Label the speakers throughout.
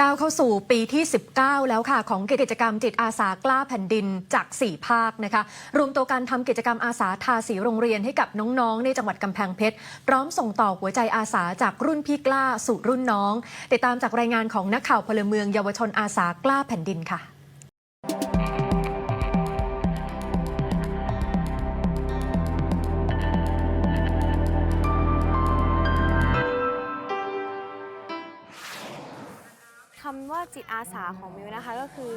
Speaker 1: ก้าวเข้าสู่ปีที่ 19 แล้วค่ะ ของกิจกรรมจิตอาสากล้าแผ่นดินจาก 4 ภาคนะคะ รวมตัวการทำกิจกรรมอาสาทาสีโรงเรียนให้กับน้องๆ ในจังหวัดกำแพงเพชรพร้อมส่งต่อหัวใจอาสาจากรุ่นพี่กล้าสู่รุ่นน้อง ติดตามจากรายงานของนักข่าวพลเมืองเยาวชนอาสากล้าแผ่นดินค่ะ
Speaker 2: คำว่าจิตอาสาของมิวนะคะก็คือ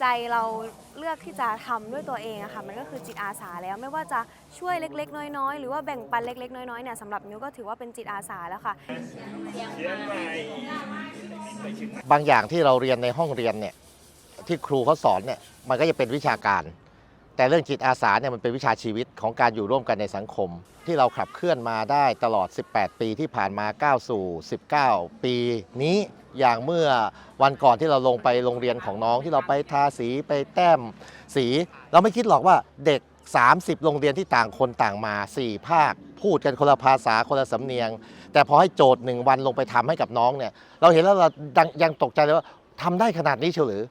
Speaker 2: ใจเราเลือกที่จะทำด้วยตัวเองอะค่ะมันก็คือจิตอาสาแล้วไม่ว่าจะช่วยเล็ก ๆ น้อยๆ หรือว่าแบ่งปันเล็ก ๆ น้อยๆเนี่ยสำหรับมิวก็ถือว่าเป็นจิตอาสาแล้วค่ะ
Speaker 3: บางอย่างที่เราเรียนในห้องเรียนเนี่ยที่ครูเขาสอนเนี่ยมันก็จะเป็นวิชาการ แต่เรื่องจิตอาสาเนี่ยมันเป็นวิชาชีวิตของการอยู่ร่วมกันในสังคม ที่เราขับเคลื่อนมาได้ตลอด 18 ปีที่ผ่านมาก้าวสู่ 19 ปีนี้อย่างเมื่อวันก่อนที่เราลงไปโรงเรียนของน้องที่เราไปทาสีไปแต้มสี เราไม่คิดหรอกว่าเด็ก 30 โรงเรียนที่ต่างคนต่างมา 4 ภาค พูดกันคนละภาษาคนละสำเนียง แต่พอให้โจทย์หนึ่งวันลงไปทำให้กับน้องเนี่ยเราเห็นแล้วเราดังยังตกใจเลยว่าทำได้ขนาดนี้เชียวหรือ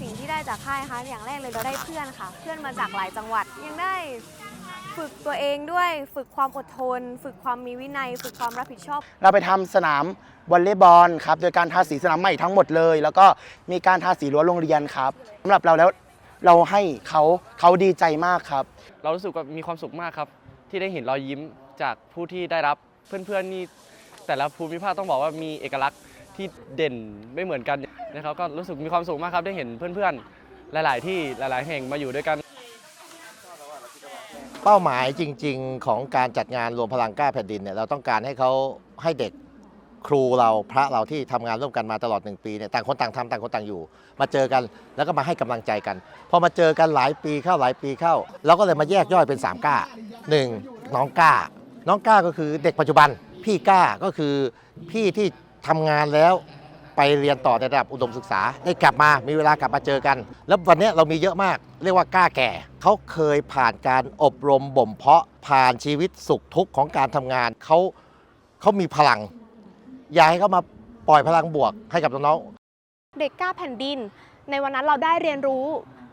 Speaker 2: สิ่งที่ ได้จากค่ายนะคะอย่างแรกเลยเราได้เพื่อนค่ะ เพื่อนมาจากหลายจังหวัด ยังได้ฝึกตัวเองด้วยฝึกความอดทน ฝึกความมีวินัย ฝึกความรับผิดชอบ
Speaker 4: เราไปทำสนามวอลเลย์บอลครับ โดยการทาสีสนามใหม่ทั้งหมดเลย แล้วก็มีการทาสีรั้วโรงเรียนครับสำหรับเราแล้วเราให้เขาเขาดีใจมากครับ
Speaker 5: เรารู้สึกว่ามีความสุขมากครับ ที่ได้เห็นรอยยิ้มจากผู้ที่ได้รับเพื่อนๆนี่แต่ละภูมิภาคต้องบอกว่ามีเอกลักษณ์ที่เด่นไม่เหมือนกัน นะครับก็รู้สึกมีความสุขมากครับได้เห็นเพื่อนๆ หลาย ๆ ที่หลาย ๆ แห่งมาอยู่ด้วยกัน
Speaker 3: เป้าหมายจริง ๆ ของการจัดงานรวมพลังกล้าแผ่นดินเนี่ยเราต้องการให้เขาให้เด็กครูเราพระเราที่ทำงานร่วมกันมาตลอดหนึ่งปีเนี่ยต่างคนต่างทำต่างคนต่างอยู่ มาเจอกันแล้วก็มาให้กำลังใจกัน พอมาเจอกันหลายปีเข้าหลายปีเข้าเราก็เลยมาแยกย่อยเป็น3ก้าหนึ่งน้องก้า น้องก้าก็คือเด็กปัจจุบัน พี่ก้าก็คือพี่ที่ทำงานแล้ว ไปเรียนต่อในระดับอุดมศึกษาได้กลับมามีเวลากลับมาเจอกัน แล้ววันนี้เรามีเยอะมาก เรียกว่ากล้าแก่ เขาเคยผ่านการอบรมบ่มเพาะผ่านชีวิตสุขทุกข์ของการทำงานเขาเขามีพลัง อยากให้เขามาปล่อยพลังบวกให้กับน้องๆ
Speaker 6: เด็กกล้าแผ่นดิน ในวันนั้นเราได้เรียนรู้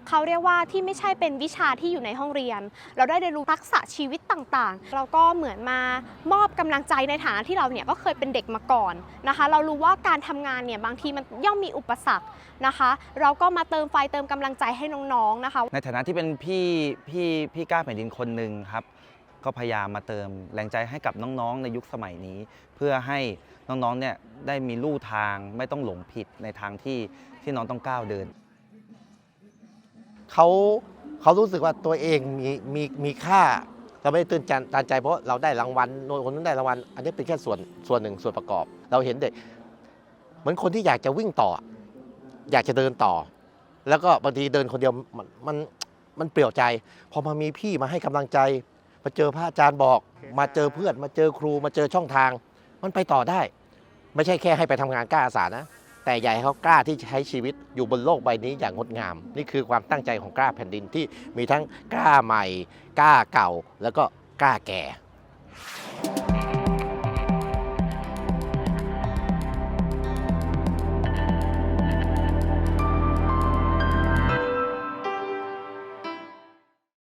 Speaker 6: เขาเรียกว่าที่ไม่ใช่เป็นวิชาที่อยู่ในห้องเรียน เราได้เรียนรู้ทักษะชีวิตต่างๆ เราก็เหมือนมามอบกำลังใจในฐานะที่เราเนี่ยก็เคยเป็นเด็กมาก่อนนะคะ เรารู้ว่าการทำงานเนี่ยบางทีมันย่อมมีอุปสรรคนะคะ เราก็มาเติมไฟเติมกำลังใจให้น้องๆนะคะ
Speaker 7: ในฐานะที่เป็นพี่พี่พี่กล้าแผ่นดินคนหนึ่งครับก็พยายามมาเติมแรงใจให้กับน้องๆ ในยุคสมัยนี้ เพื่อให้น้องๆเนี่ยได้มีลู่ทางไม่ต้องหลงผิดในทางที่ที่น้องต้องก้าวเดิน
Speaker 3: เขาเขารู้สึกว่าตัวเองมีมีมีค่าเราไม่ได้ตื่นจันตันใจเพราะเราได้รางวัลโน่นคนนู้นได้รางวัลอันนี้เป็นแค่ส่วนส่วนหนึ่งส่วนประกอบ เราเห็นเด็กเหมือนคนที่อยากจะวิ่งต่อ อยากจะเดินต่อ แล้วก็บางทีเดินคนเดียวมันมันมันเปลี่ยวใจ พอมามีพี่มาให้กำลังใจ มาเจอพระอาจารย์บอก มาเจอเพื่อน มาเจอครู มาเจอช่องทาง มันไปต่อได้ ไม่ใช่แค่ให้ไปทำงานกล้าอาสานะ แต่อยากให้เขากล้าที่จะใช้ชีวิตอยู่บนโลกใบนี้อย่างงดงาม นี่คือความตั้งใจของกล้าแผ่นดินที่มีทั้งกล้าใหม่ กล้าเก่า แล้วก็กล้าแก่